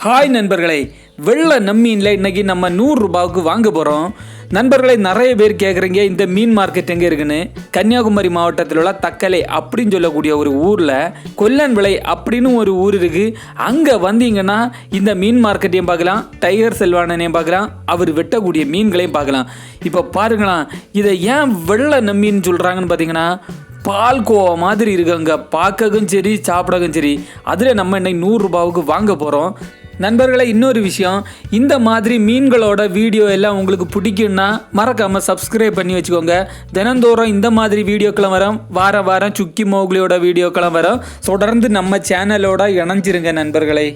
Hi நண்பர்களே வெள்ளை நம்மீனில் இன்னைக்கு நம்ம நூறு ரூபாவுக்கு வாங்க போகிறோம் நண்பர்களை நிறைய பேர் கேட்குறீங்க இந்த மீன் மார்க்கெட் எங்கே இருக்குன்னு? கன்னியாகுமரி மாவட்டத்தில் உள்ள தக்கலை அப்படின்னு சொல்லக்கூடிய ஒரு ஊரில் கொல்லன் விளை அப்படின்னு ஒரு ஊர் இருக்குது அங்கே வந்தீங்கன்னா இந்த மீன் மார்க்கெட்டையும் பார்க்கலாம் டைகர் செல்வானனையும் பார்க்கலாம் அவர் வெட்டக்கூடிய மீன்களையும் பார்க்கலாம். இப்போ பாருங்களாம் இதை ஏன் வெள்ளை நம்மீன்னு சொல்கிறாங்கன்னு பார்த்தீங்கன்னா பால்கோவா மாதிரி இருக்குங்க பார்க்கவும் சரி சாப்பிடவும் சரி. அதில் நம்ம இன்னைக்கு நூறுரூபாவுக்கு வாங்க போகிறோம் நண்பர்களை இன்னொரு விஷயம். இந்த மாதிரி மீன்களோட வீடியோ எல்லாம் உங்களுக்கு பிடிக்கும்னா மறக்காமல் சப்ஸ்கிரைப் பண்ணி வச்சுக்கோங்க. தினந்தோறும் இந்த மாதிரி வீடியோக்களும் வரும். வார வாரம் சுக்கி மோகலியோட வீடியோக்களும் வரும். தொடர்ந்து நம்ம சேனலோட இணைஞ்சிருங்க நண்பர்களை.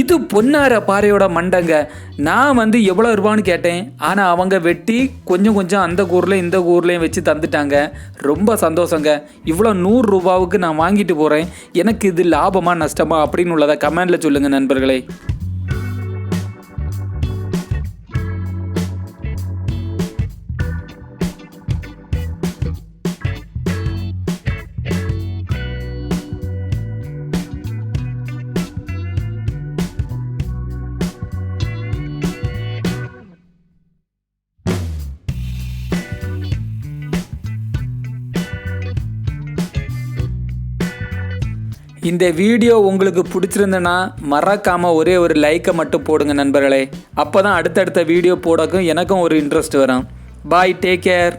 இது பொன்னார பாறையோட மண்டங்க. நான் வந்து எவ்வளோ ரூபான்னு கேட்டேன். ஆனால் அவங்க வெட்டி கொஞ்சம் கொஞ்சம் அந்த கூரில் இந்த கூர்லேயும் வச்சு தந்துட்டாங்க. ரொம்ப சந்தோஷங்க. இவ்வளோ நூறு ரூபாவுக்கு நான் வாங்கிட்டு போகிறேன் எனக்கு இது லாபமா நஷ்டமா அப்படின்னு உள்ளதை கமெண்டில் சொல்லுங்கள் நண்பர்களே. இந்த வீடியோ உங்களுக்கு பிடிச்சிருந்தனா மறக்காமல் ஒரே ஒரு லைக்கை மட்டும் போடுங்க நண்பர்களே. அப்போ தான் அடுத்தடுத்த வீடியோ போடக்கும் எனக்கும் ஒரு இன்ட்ரெஸ்ட் வரும். Bye take care